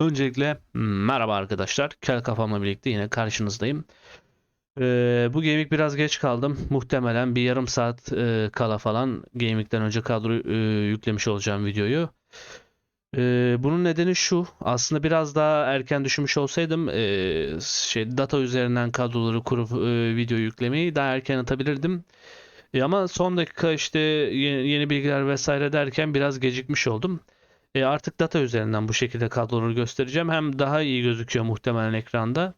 Öncelikle merhaba arkadaşlar. Kel kafamla birlikte yine karşınızdayım. Ee, bu gaming biraz geç kaldım. Muhtemelen bir yarım saat e, kala falan gamingden önce kadro e, yüklemiş olacağım videoyu. Ee, bunun nedeni şu. Aslında biraz daha erken düşünmüş olsaydım e, şey data üzerinden kadroları kurup e, video yüklemeyi daha erken atabilirdim. E, ama son dakika işte yeni, yeni bilgiler vesaire derken biraz gecikmiş oldum. E, artık data üzerinden bu şekilde kadroları göstereceğim. Hem daha iyi gözüküyor muhtemelen ekranda.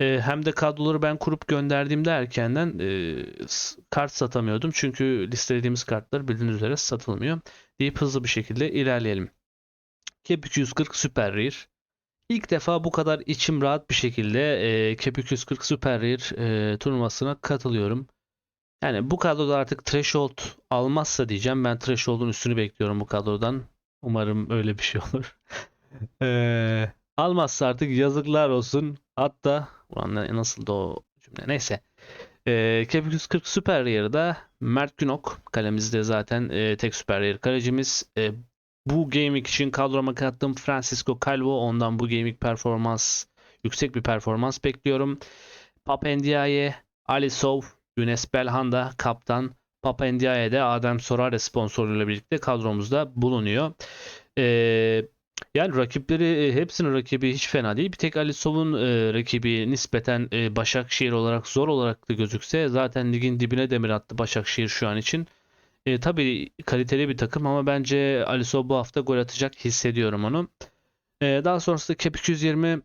E, hem de kadroları ben kurup gönderdiğimde erkenden e, kart satamıyordum. Çünkü listelediğimiz kartlar bildiğiniz üzere satılmıyor. Deyip hızlı bir şekilde ilerleyelim. Cap 240 Super Rare. İlk defa bu kadar içim rahat bir şekilde e, Cap 240 Super Rare e, turnuvasına katılıyorum. Yani bu kadroda artık Threshold almazsa diyeceğim. Ben Threshold'un üstünü bekliyorum bu kadrodan. Umarım öyle bir şey olur. Eee, almazsa artık yazıklar olsun. Hatta ulan nasıl da o cümle neyse. Eee Cap 240 Super Rare'da Mert Günok kalemizde zaten eee, tek Super Rare kalecimiz. Eee, bu gaming için kadroma kattım Francisco Calvo. Ondan bu gaming performans yüksek bir performans bekliyorum. Papa Ndiaye, Ali Sov, Belhanda kaptan. Papa Ndiaye de Adem Sorare sponsoruyla birlikte kadromuzda bulunuyor. Ee, yani rakipleri e, hepsinin rakibi hiç fena değil. Bir tek Ali Sov'un e, rakibi nispeten e, Başakşehir olarak zor olarak da gözükse zaten ligin dibine demir attı Başakşehir şu an için. E, tabii kaliteli bir takım ama bence Ali Sov bu hafta gol atacak hissediyorum onu. E, daha sonrasında Cap 220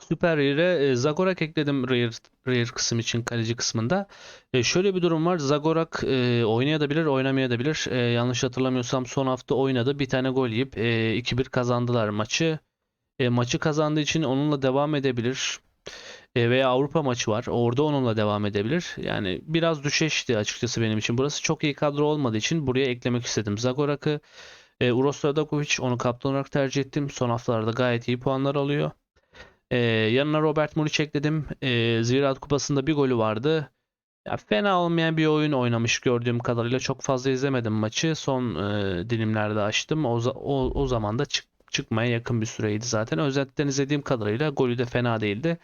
Süper Rare'e Zagorak ekledim Rare, Rare kısım için kaleci kısmında. E, şöyle bir durum var. Zagorak e, oynayabilir, oynamayabilir. E, yanlış hatırlamıyorsam son hafta oynadı. Bir tane gol yiyip e, 2-1 kazandılar maçı. E, maçı kazandığı için onunla devam edebilir. E, veya Avrupa maçı var. Orada onunla devam edebilir. Yani biraz düşeşti açıkçası benim için. Burası çok iyi kadro olmadığı için buraya eklemek istedim. Zagorak'ı e, Uros Radakovic onu kaptan olarak tercih ettim. Son haftalarda gayet iyi puanlar alıyor. Ee, yanına Robert Muric ekledim. Ee, Ziraat Kupası'nda bir golü vardı. Ya fena olmayan bir oyun oynamış gördüğüm kadarıyla. Çok fazla izlemedim maçı. Son e, dilimlerde açtım. O, o, o zaman da çık- çıkmaya yakın bir süreydi zaten. Özetten izlediğim kadarıyla golü de fena değildi.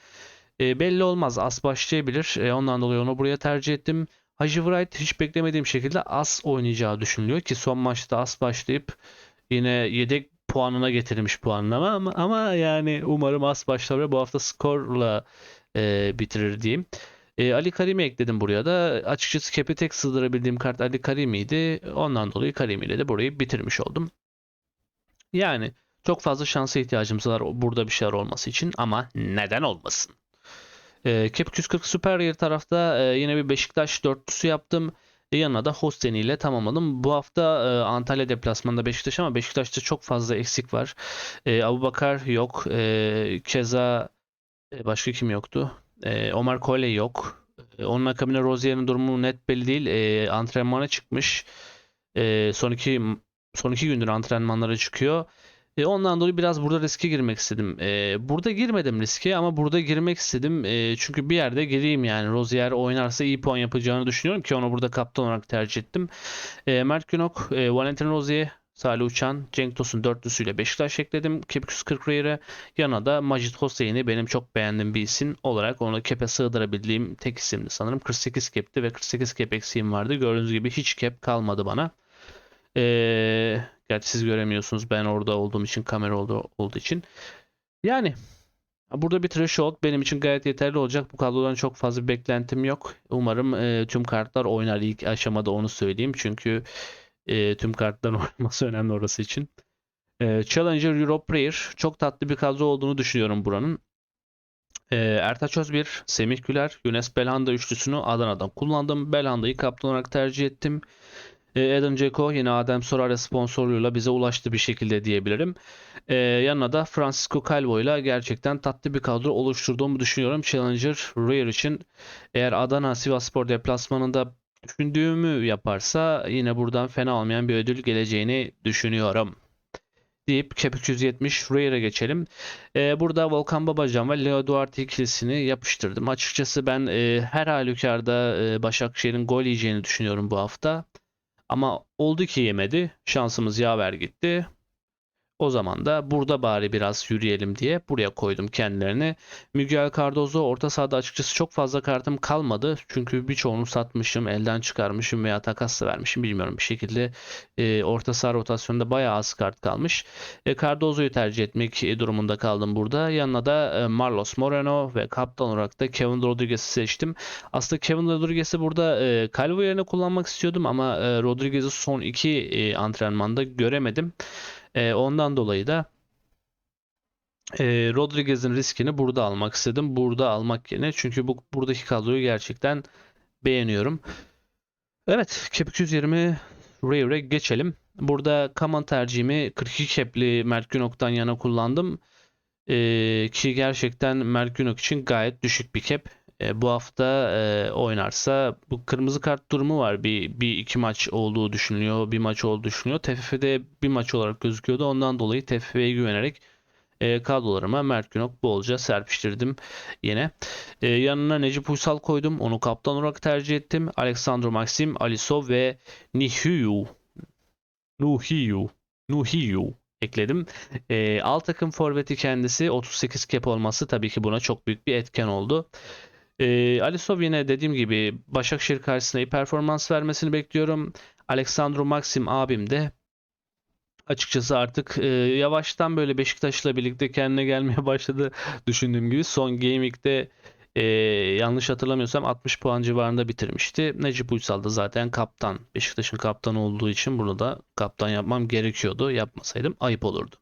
E, belli olmaz. As başlayabilir. E, ondan dolayı onu buraya tercih ettim. Hacı Wright hiç beklemediğim şekilde as oynayacağı düşünülüyor ki son maçta as başlayıp yine yedek puanına getirmiş puanlama ama, ama yani umarım as başlar bu hafta skorla e, bitirir diyeyim. E, Ali Karim'i ekledim buraya da. Açıkçası cap'e tek sığdırabildiğim kart Ali Karimi'ydi. Ondan dolayı Karimi ile de burayı bitirmiş oldum. Yani çok fazla şansa ihtiyacımız var burada bir şeyler olması için ama neden olmasın? E, Cap 240 Super Rare tarafta e, yine bir Beşiktaş dörtlüsü yaptım. E, yanına da Hosteni ile tamamladım. Bu hafta e, Antalya deplasmanında Beşiktaş ama Beşiktaş'ta çok fazla eksik var. E, Abubakar yok. E, keza e, başka kim yoktu? E, Omar Kole yok. E, onun akabine Rozier'in durumu net belli değil. E, antrenmana çıkmış. E, son iki son iki gündür antrenmanlara çıkıyor. E, ondan dolayı biraz burada riske girmek istedim. E, burada girmedim riske ama burada girmek istedim. E, çünkü bir yerde gireyim yani. Rozier oynarsa iyi puan yapacağını düşünüyorum ki onu burada kaptan olarak tercih ettim. E, Mert Günok, e, Valentin Rozier, Salih Uçan, Cenk Tosun dörtlüsüyle Beşiktaş ekledim. Kep 240 Rare'e. Yanına da Majid Hosseini benim çok beğendiğim bir isim olarak onu kepe sığdırabildiğim tek isimdi sanırım. 48 kepti ve 48 kep eksiğim vardı. Gördüğünüz gibi hiç kep kalmadı bana. Ee, gerçi siz göremiyorsunuz ben orada olduğum için kamera oldu, olduğu için. Yani burada bir threshold benim için gayet yeterli olacak. Bu kadrodan çok fazla bir beklentim yok. Umarım e, tüm kartlar oynar ilk aşamada onu söyleyeyim. Çünkü e, tüm kartların oynaması önemli orası için. E, Challenger Europe Rare çok tatlı bir kadro olduğunu düşünüyorum buranın. E, Ertaç Özbir, Semih Güler, Younes Belhanda üçlüsünü Adana'dan kullandım. Belhanda'yı kaptan olarak tercih ettim. E, Edin Dzeko yine Adem Sorare sponsorluğuyla bize ulaştı bir şekilde diyebilirim. E, yanına da Francisco Calvo ile gerçekten tatlı bir kadro oluşturduğumu düşünüyorum. Challenger Rare için eğer Adana Sivasspor deplasmanında düşündüğümü yaparsa yine buradan fena olmayan bir ödül geleceğini düşünüyorum. Deyip Cap 270 Rare'e geçelim. Ee, burada Volkan Babacan ve Leo Duarte ikilisini yapıştırdım. Açıkçası ben e, her halükarda e, Başakşehir'in gol yiyeceğini düşünüyorum bu hafta. Ama oldu ki yemedi. Şansımız yaver gitti. O zaman da burada bari biraz yürüyelim diye buraya koydum kendilerini. Miguel Cardozo orta sahada açıkçası çok fazla kartım kalmadı. Çünkü birçoğunu satmışım, elden çıkarmışım veya takasla vermişim bilmiyorum. Bir şekilde e, orta saha rotasyonunda bayağı az kart kalmış. E, Cardozo'yu tercih etmek e, durumunda kaldım burada. Yanına da e, Marlos Moreno ve kaptan olarak da Kevin Rodriguez'i seçtim. Aslında Kevin Rodriguez'i burada e, Calvo yerine kullanmak istiyordum ama e, Rodriguez'i son iki e, antrenmanda göremedim. E, ondan dolayı da e, Rodriguez'in riskini burada almak istedim. Burada almak yerine çünkü bu buradaki kadroyu gerçekten beğeniyorum. Evet, Cap 220 Rare'e geçelim. Burada Kaman tercihimi 42 cap'li Mert Günok'tan yana kullandım. E, ki gerçekten Mert Günok için gayet düşük bir cap. E, bu hafta e, oynarsa bu kırmızı kart durumu var. Bir, bir iki maç olduğu düşünülüyor. Bir maç olduğu düşünülüyor. TFF'de bir maç olarak gözüküyordu. Ondan dolayı TFF'ye güvenerek e, kadrolarıma Mert Günok bolca serpiştirdim yine. E, yanına Necip Uysal koydum. Onu kaptan olarak tercih ettim. Alexandro Maxim, Alisov ve Nihiyu Nuhiyu Nuhiyu ekledim. E, alt takım forveti kendisi 38 cap olması tabii ki buna çok büyük bir etken oldu. E, Alisov yine dediğim gibi Başakşehir karşısında iyi performans vermesini bekliyorum. Alexandro Maxim abim de açıkçası artık e, yavaştan böyle Beşiktaş'la birlikte kendine gelmeye başladı düşündüğüm gibi. Son Week'te e, yanlış hatırlamıyorsam 60 puan civarında bitirmişti. Necip Uysal da zaten kaptan. Beşiktaş'ın kaptanı olduğu için bunu da kaptan yapmam gerekiyordu. Yapmasaydım ayıp olurdu.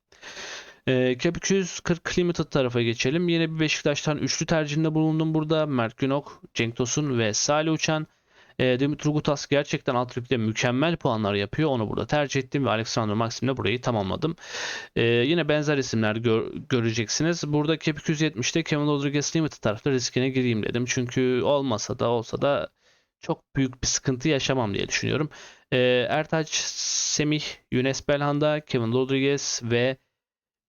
E, Cap 240 Limited tarafa geçelim. Yine bir Beşiktaş'tan üçlü tercihinde bulundum burada. Mert Günok, Cenk Tosun ve Salih Uçan. E, Dimitri Gutas gerçekten alt ligde mükemmel puanlar yapıyor. Onu burada tercih ettim ve Alexander Maxim'le burayı tamamladım. E, yine benzer isimler gör, göreceksiniz. Burada Cap 270'te Kevin Rodriguez Limited tarafta riskine gireyim dedim. Çünkü olmasa da olsa da çok büyük bir sıkıntı yaşamam diye düşünüyorum. E, Ertaç, Semih, Younes Belhanda, Kevin Rodriguez ve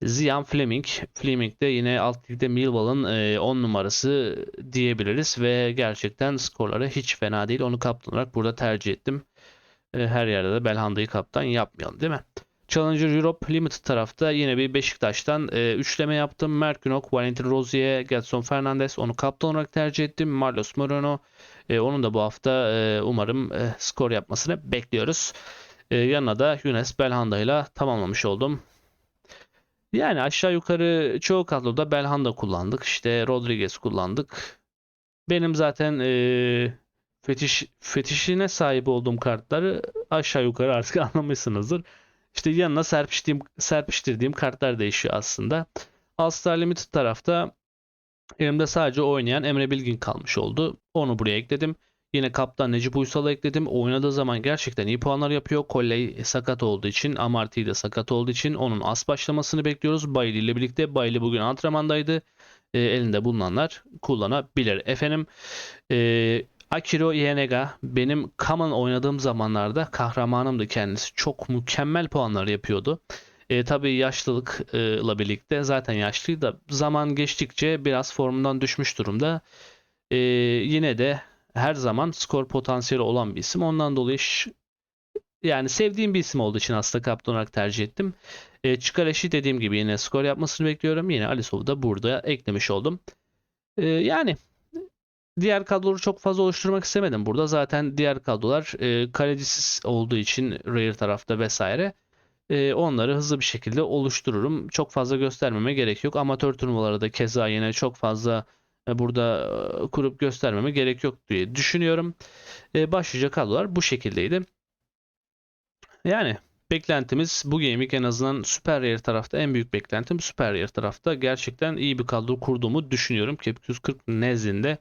Zian Fleming. Fleming de yine alt ligde Millwall'ın 10 numarası diyebiliriz ve gerçekten skorları hiç fena değil. Onu kaptan olarak burada tercih ettim. E, Her yerde de Belhanda'yı kaptan yapmayalım değil mi? Challenger Europe Limited tarafta yine bir Beşiktaş'tan e, üçleme yaptım. Mert Günok, Valentin Rozier, Gedson Fernandes onu kaptan olarak tercih ettim. Marlos Moreno e, onun da bu hafta e, umarım e, skor yapmasını bekliyoruz. E, yanına da Younes Belhanda ile tamamlamış oldum. Yani aşağı yukarı çoğu kadroda Belhanda kullandık. İşte Rodriguez kullandık. Benim zaten e, fetiş fetişine sahip olduğum kartları aşağı yukarı artık anlamışsınızdır. İşte yanına serpiştiğim, serpiştirdiğim kartlar değişiyor aslında. All-Star Limited tarafta elimde sadece oynayan Emre Bilgin kalmış oldu. Onu buraya ekledim. Yine kaptan Necip Uysal'ı ekledim. Oynadığı zaman gerçekten iyi puanlar yapıyor. Kolley sakat olduğu için, Amarty de sakat olduğu için onun as başlamasını bekliyoruz. Bayli ile birlikte. Bayli bugün antrenmandaydı. E, elinde bulunanlar kullanabilir. Efendim e, Akiro Ienega benim Kaman oynadığım zamanlarda kahramanımdı kendisi. Çok mükemmel puanlar yapıyordu. E, tabii yaşlılıkla birlikte zaten yaşlıydı da zaman geçtikçe biraz formundan düşmüş durumda. E, yine de her zaman skor potansiyeli olan bir isim. Ondan dolayı yani sevdiğim bir isim olduğu için aslında kaptan olarak tercih ettim. E, Çikaleş'i dediğim gibi yine skor yapmasını bekliyorum. Yine Alisov'u da burada eklemiş oldum. E, yani diğer kadroları çok fazla oluşturmak istemedim. Burada zaten diğer kadrolar e, kalecisiz olduğu için Rare tarafta vesaire. E, onları hızlı bir şekilde oluştururum. Çok fazla göstermeme gerek yok. Amatör turnuvaları da keza yine çok fazla burada e, kurup göstermeme gerek yok diye düşünüyorum. E, başlıca kadrolar bu şekildeydi. Yani beklentimiz bu gaming en azından Super Rare tarafta en büyük beklentim Super Rare tarafta gerçekten iyi bir kadro kurduğumu düşünüyorum. Cap 240 nezdinde.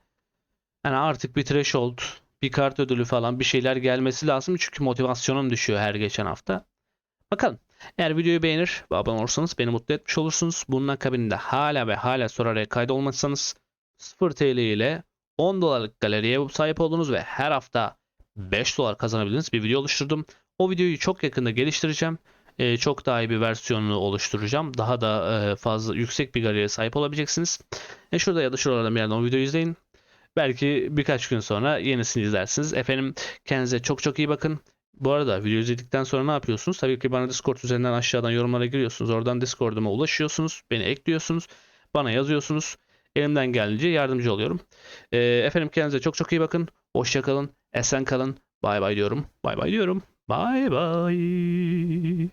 Yani artık bir threshold, bir kart ödülü falan bir şeyler gelmesi lazım. Çünkü motivasyonum düşüyor her geçen hafta. Bakalım. Eğer videoyu beğenir ve abone olursanız beni mutlu etmiş olursunuz. Bunun akabinde hala ve hala sorarak kaydolmazsanız 0 TL ile 10 dolarlık galeriye sahip oldunuz ve her hafta 5 dolar kazanabildiğiniz bir video oluşturdum. O videoyu çok yakında geliştireceğim. Ee, çok daha iyi bir versiyonunu oluşturacağım. Daha da e, fazla yüksek bir galeriye sahip olabileceksiniz. E, şurada ya da şuralardan bir yerden o videoyu izleyin. Belki birkaç gün sonra yenisini izlersiniz. Efendim kendinize çok çok iyi bakın. Bu arada video izledikten sonra ne yapıyorsunuz? Tabii ki bana Discord üzerinden aşağıdan yorumlara giriyorsunuz. Oradan Discord'uma ulaşıyorsunuz. Beni ekliyorsunuz. Bana yazıyorsunuz. Elimden geldiğince yardımcı oluyorum. Ee, efendim kendinize çok çok iyi bakın. Hoşça kalın. Esen kalın. Bay bay diyorum. Bay bay diyorum. Bay bay.